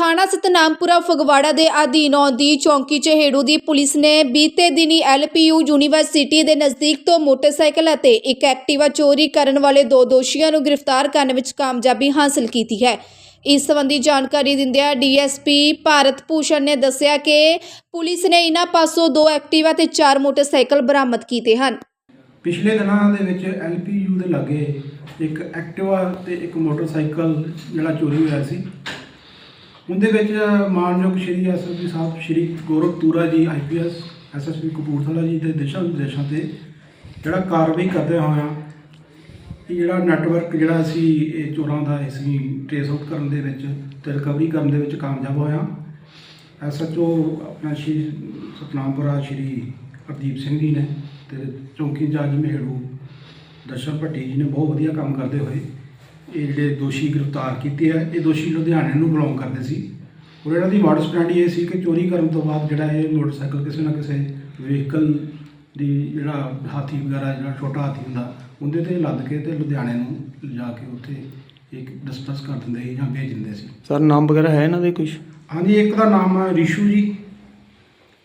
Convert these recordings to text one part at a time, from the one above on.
ਥਾਣਾ ਸਤਨਾਮਪੁਰਾ ਫਗਵਾੜਾ ਦੇ ਅਧੀਨ ਆਉਂਦੀ ਚੌਂਕੀ ਚਹੇੜੂ ਦੀ ਪੁਲਿਸ ਨੇ ਬੀਤੇ ਦਿਨੀ ਐਲਪੀਯੂ ਯੂਨੀਵਰਸਿਟੀ ਦੇ ਨਜ਼ਦੀਕ ਤੋਂ ਮੋਟਰਸਾਈਕਲ ਅਤੇ ਇੱਕ ਐਕਟਿਵਾ ਚੋਰੀ ਕਰਨ ਵਾਲੇ ਦੋ ਦੋਸ਼ੀਆਂ ਨੂੰ ਗ੍ਰਿਫਤਾਰ ਕਰਨ ਵਿੱਚ ਕਾਮਯਾਬੀ ਹਾਸਲ ਕੀਤੀ ਹੈ। ਇਸ ਸੰਬੰਧੀ ਜਾਣਕਾਰੀ ਦਿੰਦਿਆਂ ਡੀਐਸਪੀ ਭਾਰਤ ਭੂਸ਼ਣ ਨੇ ਦੱਸਿਆ ਕਿ ਪੁਲਿਸ ਨੇ ਇਹਨਾਂ ਪਾਸੋਂ ਦੋ ਐਕਟਿਵਾ ਤੇ ਚਾਰ ਮੋਟਰਸਾਈਕਲ ਬਰਾਮਦ ਕੀਤੇ ਹਨ। ਪਿਛਲੇ ਦਿਨਾਂ ਦੇ ਵਿੱਚ ਐਲਪੀਯੂ ਦੇ ਲਾਗੇ ਇੱਕ ਐਕਟਿਵਾ ਤੇ ਇੱਕ ਮੋਟਰਸਾਈਕਲ ਜਿਹੜਾ ਚੋਰੀ ਹੋਇਆ ਸੀ। ਉਹਦੇ ਵਿੱਚ ਮਾਨਯੋਗ ਸ਼੍ਰੀ ਐਸਐਸਪੀ ਸਾਹਿਬ, ਸ਼੍ਰੀ ਗੌਰਵ ਤੂਰਾ ਜੀ ਆਈਪੀਐਸ ਐਸਐਸਪੀ ਕਪੂਰਥਲਾ ਜੀ ਦੇ ਦਿਸ਼ਾ ਨਿਰਦੇਸ਼ਾਂ ਤੇ ਜਿਹੜਾ ਕਾਰਵਾਈ ਕਰਦੇ ਹੋਇਆ ਇਹ ਜਿਹੜਾ ਨੈਟਵਰਕ ਜਿਹੜਾ ਅਸੀਂ ਇਹ ਚੋਰਾਂ ਦਾ ਅਸੀਂ ਟ੍ਰੇਸ ਆਊਟ ਕਰਨ ਦੇ ਵਿੱਚ ਤੇ ਰਿਕਵਰੀ ਕਰਨ ਦੇ ਵਿੱਚ ਕਾਮਯਾਬ ਹੋਇਆ ਐਸਐਚਓ ਆਪਣਾ ਸ਼੍ਰੀ ਸਤਨਾਮਪੁਰਾ ਸ਼੍ਰੀ ਹਰਦੀਪ ਸਿੰਘ ਜੀ ਨੇ ਤੇ ਚੌਂਕੀ ਇੰਚਾਰਜ ਮਹਿੜੂ ਦਰਸ਼ਨ ਭੱਟੀ ਜੀ ਨੇ ਬਹੁਤ ਵਧੀਆ ਕੰਮ ਕਰਦੇ ਹੋਏ ਇਹ ਜਿਹੜੇ ਦੋਸ਼ੀ ਗ੍ਰਿਫਤਾਰ ਕੀਤੇ ਆ ਇਹ ਦੋਸ਼ੀ ਲੁਧਿਆਣੇ ਨੂੰ ਬਿਲੋਂਗ ਕਰਦੇ ਸੀ। ਔਰ ਇਹਨਾਂ ਦੀ ਮਾਡਸ ਸਟੈਂਡ ਇਹ ਸੀ ਕਿ ਚੋਰੀ ਕਰਨ ਤੋਂ ਬਾਅਦ ਜਿਹੜਾ ਇਹ ਮੋਟਰਸਾਈਕਲ ਕਿਸੇ ਨਾ ਕਿਸੇ ਵਹੀਕਲ ਦੀ ਜਿਹੜਾ ਹਾਥੀ ਵਗੈਰਾ ਜਿਹੜਾ ਛੋਟਾ ਹਾਥੀ ਹੁੰਦਾ ਉਹਦੇ ਤੇ ਲੱਦ ਕੇ ਤੇ ਲੁਧਿਆਣੇ ਨੂੰ ਲਿਜਾ ਕੇ ਉੱਥੇ ਇੱਕ ਡਿਸਪਰਸ ਕਰ ਦਿੰਦੇ ਸੀ ਜਾਂ ਭੇਜ ਦਿੰਦੇ ਸੀ। ਸਰ ਨਾਮ ਵਗੈਰਾ ਹੈ ਇਹਨਾਂ ਦੇ ਕੁਝ ਹਾਂਜੀ ਇੱਕ ਦਾ ਨਾਮ ਹੈ ਰਿਸ਼ੂ ਜੀ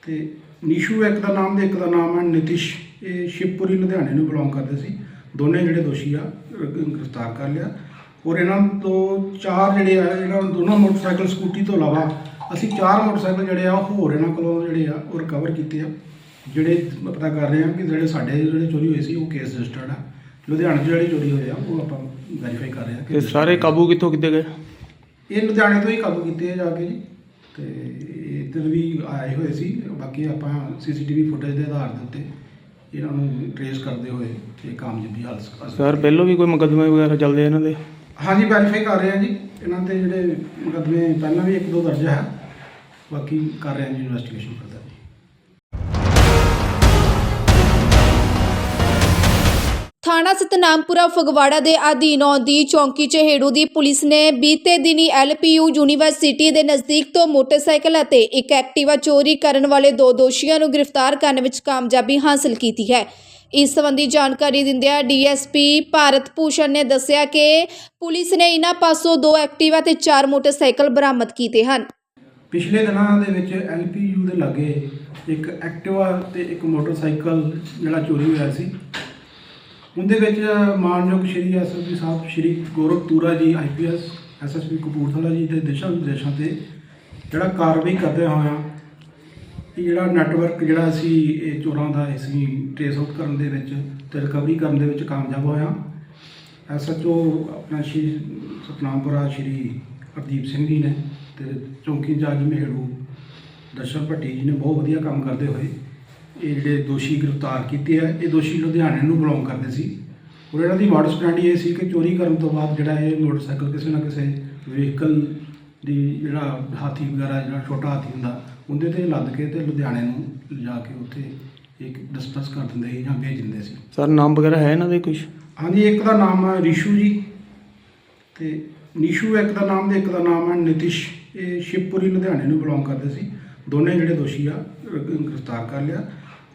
ਤੇ ਨਿਸ਼ੂ ਇੱਕ ਦਾ ਨਾਮ ਤੇ ਇੱਕ ਦਾ ਨਾਮ ਹੈ ਨਿਤਿਸ਼। ਇਹ ਸ਼ਿਵਪੁਰੀ ਲੁਧਿਆਣੇ ਨੂੰ ਬਿਲੋਂਗ ਕਰਦੇ ਸੀ। ਦੋਨੇ ਜਿਹੜੇ ਦੋਸ਼ੀ ਆ ਗ੍ਰਿਫਤਾਰ ਕਰ ਲਿਆ। ਔਰ ਇਹਨਾਂ ਤੋਂ ਚਾਰ ਜਿਹੜੇ ਆ ਇਹਨਾਂ ਦੋਨੋਂ ਮੋਟਰਸਾਈਕਲ ਸਕੂਟੀ ਤੋਂ ਇਲਾਵਾ ਅਸੀਂ ਚਾਰ ਮੋਟਰਸਾਈਕਲ ਜਿਹੜੇ ਆ ਉਹ ਹੋਰ ਇਹਨਾਂ ਕੋਲੋਂ ਜਿਹੜੇ ਆ ਉਹ ਰਿਕਵਰ ਕੀਤੇ ਆ। ਜਿਹੜੇ ਪਤਾ ਕਰ ਰਹੇ ਆ ਕਿ ਜਿਹੜੇ ਸਾਡੇ ਜਿਹੜੇ ਚੋਰੀ ਹੋਏ ਸੀ ਉਹ ਕੇਸ ਰਜਿਸਟਰਡ ਆ। ਲੁਧਿਆਣੇ 'ਚ ਜਿਹੜੇ ਚੋਰੀ ਹੋਏ ਆ ਉਹ ਆਪਾਂ ਵੈਰੀਫਾਈ ਕਰ ਰਹੇ ਆ ਇਹ ਸਾਰੇ ਕਾਬੂ ਕਿੱਥੋਂ ਕੀਤੇ ਗਏ? ਇਹ ਲੁਧਿਆਣੇ ਤੋਂ ਹੀ ਕਾਬੂ ਕੀਤੇ ਆ ਜਾ ਕੇ ਜੀ। ਤੇ ਇੱਧਰ ਵੀ ਆਏ ਹੋਏ ਸੀ ਬਾਕੀ ਆਪਾਂ ਸੀਸੀਟੀਵੀ ਫੁਟੇਜ ਦੇ ਆਧਾਰ ਦੇ ਉੱਤੇ ਇਹਨਾਂ ਨੂੰ ਟਰੇਸ ਕਰਦੇ ਹੋਏ ਇਹ ਕਾਮਯਾਬੀ ਹਾਸਲ ਕਰ ਸਰ ਪਹਿਲਾਂ ਵੀ ਕੋਈ ਮੁਕੱਦਮੇ ਵਗੈਰਾ ਚੱਲਦੇ ਆ ਇਹਨਾਂ ਦੇ? ਹਾਂਜੀ ਵੈਰੀਫਾਈ ਕਰ ਰਹੇ ਆ ਜੀ। ਇਹਨਾਂ ਤੇ ਜਿਹੜੇ ਮੁਕੱਦਮੇ, ਪਹਿਲਾਂ ਵੀ ਇੱਕ ਦੋ ਦਰਜ ਹੈ। ਬਾਕੀ ਕਰ ਰਹੇ ਆ ਜੀ ਇਨਵੈਸਟੀਗੇਸ਼ਨ ਕਰਦਾ ਜੀ। ਥਾਣਾ ਸਤਨਾਮਪੁਰਾ ਫਗਵਾੜਾ ਦੇ ਅਧੀਨ ਆਉਂਦੀ ਚੌਂਕੀ ਚਹੇੜੂ ਦੀ ਪੁਲਿਸ ਨੇ ਬੀਤੇ ਦਿਨੀ ਐਲਪੀਯੂ ਯੂਨੀਵਰਸਿਟੀ ਦੇ ਨਜ਼ਦੀਕ ਤੋਂ ਮੋਟਰਸਾਈਕਲ ਅਤੇ ਇੱਕ ਐਕਟਿਵਾ ਚੋਰੀ ਕਰਨ ਵਾਲੇ ਦੋ ਦੋਸ਼ੀਆਂ ਨੂੰ ਗ੍ਰਿਫਤਾਰ ਕਰਨ ਵਿੱਚ ਕਾਮਯਾਬੀ ਹਾਸਲ ਕੀਤੀ ਹੈ। ਇਸ ਸੰਬੰਧੀ ਜਾਣਕਾਰੀ ਦਿੰਦਿਆਂ ਡੀਐਸਪੀ ਭਾਰਤ ਭੂਸ਼ਣ ਨੇ ਦੱਸਿਆ ਕਿ ਪੁਲਿਸ ਨੇ ਇਹਨਾਂ ਪਾਸੋਂ ਦੋ ਐਕਟਿਵਾ ਤੇ ਚਾਰ ਮੋਟਰਸਾਈਕਲ ਬਰਾਮਦ ਕੀਤੇ ਹਨ। ਪਿਛਲੇ ਦਿਨਾਂ ਦੇ ਵਿੱਚ ਐਲਪੀਯੂ ਦੇ ਲਾਗੇ ਇੱਕ ਐਕਟਿਵਾ ਤੇ ਇੱਕ ਮੋਟਰਸਾਈਕਲ ਜਿਹੜਾ ਚੋਰੀ ਹੋਇਆ ਸੀ। ਉਹਦੇ ਵਿੱਚ ਮਾਨਯੋਗ ਸ਼੍ਰੀ ਐਸਐਸਪੀ ਸਾਹਿਬ, ਸ਼੍ਰੀ ਗੌਰਵ ਤੂਰਾ ਜੀ ਆਈਪੀਐਸ ਐਸਐਸਪੀ ਕਪੂਰਥਲਾ ਜੀ ਦੇ ਦਿਸ਼ਾ ਨਿਰਦੇਸ਼ਾਂ ਤੇ ਜਿਹੜਾ ਕਾਰਵਾਈ ਕਰਦੇ ਹੋਇਆ ਇਹ ਜਿਹੜਾ ਨੈਟਵਰਕ ਜਿਹੜਾ ਅਸੀਂ ਇਹ ਚੋਰਾਂ ਦਾ ਅਸੀਂ ਟ੍ਰੇਸ ਆਊਟ ਕਰਨ ਦੇ ਵਿੱਚ ਤੇ ਰਿਕਵਰੀ ਕਰਨ ਦੇ ਵਿੱਚ ਕਾਮਯਾਬ ਹੋਇਆ। ਐਸਐਚਓ ਆਪਣਾ ਸ਼੍ਰੀ ਸਤਨਾਮਪੁਰਾ ਸ਼੍ਰੀ ਹਰਦੀਪ ਸਿੰਘ ਜੀ ਨੇ ਤੇ ਚੌਂਕੀ ਇੰਚਾਰਜ ਮਹਿੜੂ ਦਰਸ਼ਨ ਭੱਟੀ ਜੀ ਨੇ ਬਹੁਤ ਵਧੀਆ ਕੰਮ ਕਰਦੇ ਹੋਏ ਇਹ ਜਿਹੜੇ ਦੋਸ਼ੀ ਗ੍ਰਿਫਤਾਰ ਕੀਤੇ ਆ। ਇਹ ਦੋਸ਼ੀ ਲੁਧਿਆਣੇ ਨੂੰ ਬਿਲੋਂਗ ਕਰਦੇ ਸੀ। ਔਰ ਇਹਨਾਂ ਦੀ ਮਾਡਸ ਸਟੈਂਡ ਇਹ ਸੀ ਕਿ ਚੋਰੀ ਕਰਨ ਤੋਂ ਬਾਅਦ ਜਿਹੜਾ ਇਹ ਮੋਟਰਸਾਈਕਲ ਕਿਸੇ ਨਾ ਕਿਸੇ ਵਹੀਕਲ ਦੀ ਜਿਹੜਾ ਹਾਥੀ ਵਗੈਰਾ ਜਿਹੜਾ ਛੋਟਾ ਹਾਥੀ ਹੁੰਦਾ ਉਹਦੇ ਤੇ ਲੱਦ ਕੇ ਤੇ ਲੁਧਿਆਣੇ ਨੂੰ ਲਿਜਾ ਕੇ ਉੱਥੇ ਇੱਕ ਡਿਸਪਰਸ ਕਰ ਦਿੰਦੇ ਸੀ ਜਾਂ ਭੇਜ ਦਿੰਦੇ ਸੀ। ਸਰ ਨਾਮ ਵਗੈਰਾ ਹੈ ਇਹਨਾਂ ਦੇ ਕੁਝ ਹਾਂਜੀ ਇੱਕ ਦਾ ਨਾਮ ਹੈ ਰਿਸ਼ੂ ਜੀ ਤੇ ਨਿਸ਼ੂ ਇੱਕ ਦਾ ਨਾਮ ਤੇ ਇੱਕ ਦਾ ਨਾਮ ਹੈ ਨਿਤਿਸ਼। ਇਹ ਸ਼ਿਵਪੁਰੀ ਲੁਧਿਆਣੇ ਨੂੰ ਬਿਲੋਂਗ ਕਰਦੇ ਸੀ। ਦੋਨੇ ਜਿਹੜੇ ਦੋਸ਼ੀ ਆ ਗ੍ਰਿਫਤਾਰ ਕਰ ਲਿਆ।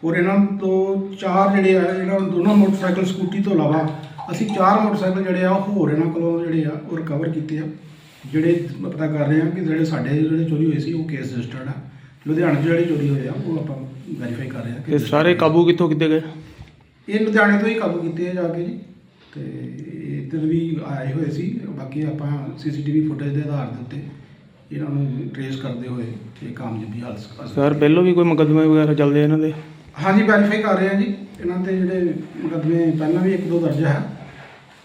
ਔਰ ਇਹਨਾਂ ਤੋਂ ਚਾਰ ਜਿਹੜੇ ਆ ਇਹਨਾਂ ਦੋਨੋਂ ਮੋਟਰਸਾਈਕਲ ਸਕੂਟੀ ਤੋਂ ਇਲਾਵਾ ਅਸੀਂ ਚਾਰ ਮੋਟਰਸਾਈਕਲ ਜਿਹੜੇ ਆ ਉਹ ਹੋਰ ਇਹਨਾਂ ਕੋਲੋਂ ਜਿਹੜੇ ਆ ਉਹ ਰਿਕਵਰ ਕੀਤੇ ਆ। ਜਿਹੜੇ ਪਤਾ ਕਰ ਰਹੇ ਆ ਕਿ ਜਿਹੜੇ ਸਾਡੇ ਜਿਹੜੇ ਚੋਰੀ ਹੋਏ ਸੀ ਉਹ ਕੇਸ ਰਜਿਸਟਰਡ ਆ। ਲੁਧਿਆਣੇ 'ਚ ਜਿਹੜੇ ਚੋਰੀ ਹੋਏ ਆ ਉਹ ਆਪਾਂ ਵੈਰੀਫਾਈ ਕਰ ਰਹੇ ਆ ਇਹ ਸਾਰੇ ਕਾਬੂ ਕਿੱਥੋਂ ਕੀਤੇ ਗਏ? ਇਹ ਲੁਧਿਆਣੇ ਤੋਂ ਹੀ ਕਾਬੂ ਕੀਤੇ ਆ ਜਾ ਕੇ ਜੀ। ਤੇ ਇੱਧਰ ਵੀ ਆਏ ਹੋਏ ਸੀ ਬਾਕੀ ਆਪਾਂ ਸੀਸੀਟੀਵੀ ਫੁਟੇਜ ਦੇ ਆਧਾਰ ਦੇ ਉੱਤੇ ਇਹਨਾਂ ਨੂੰ ਟਰੇਸ ਕਰਦੇ ਹੋਏ ਇਹ ਕਾਮਯਾਬੀ ਹਾਸਲ ਕਰ ਸਰ ਪਹਿਲਾਂ ਵੀ ਕੋਈ ਮੁਕੱਦਮੇ ਵਗੈਰਾ ਚੱਲਦੇ ਆ ਇਹਨਾਂ ਦੇ? ਹਾਂਜੀ ਵੈਰੀਫਾਈ ਕਰ ਰਹੇ ਆ ਜੀ। ਇਹਨਾਂ ਤੇ ਜਿਹੜੇ ਮੁਕੱਦਮੇ ਪਹਿਲਾਂ ਵੀ ਇੱਕ ਦੋ ਦਰਜ ਹੈ।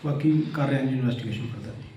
ਬਾਕੀ ਕਰ ਰਹੇ ਆ ਜੀ ਇਨਵੈਸਟੀਗੇਸ਼ਨ ਕਰਦਾ ਜੀ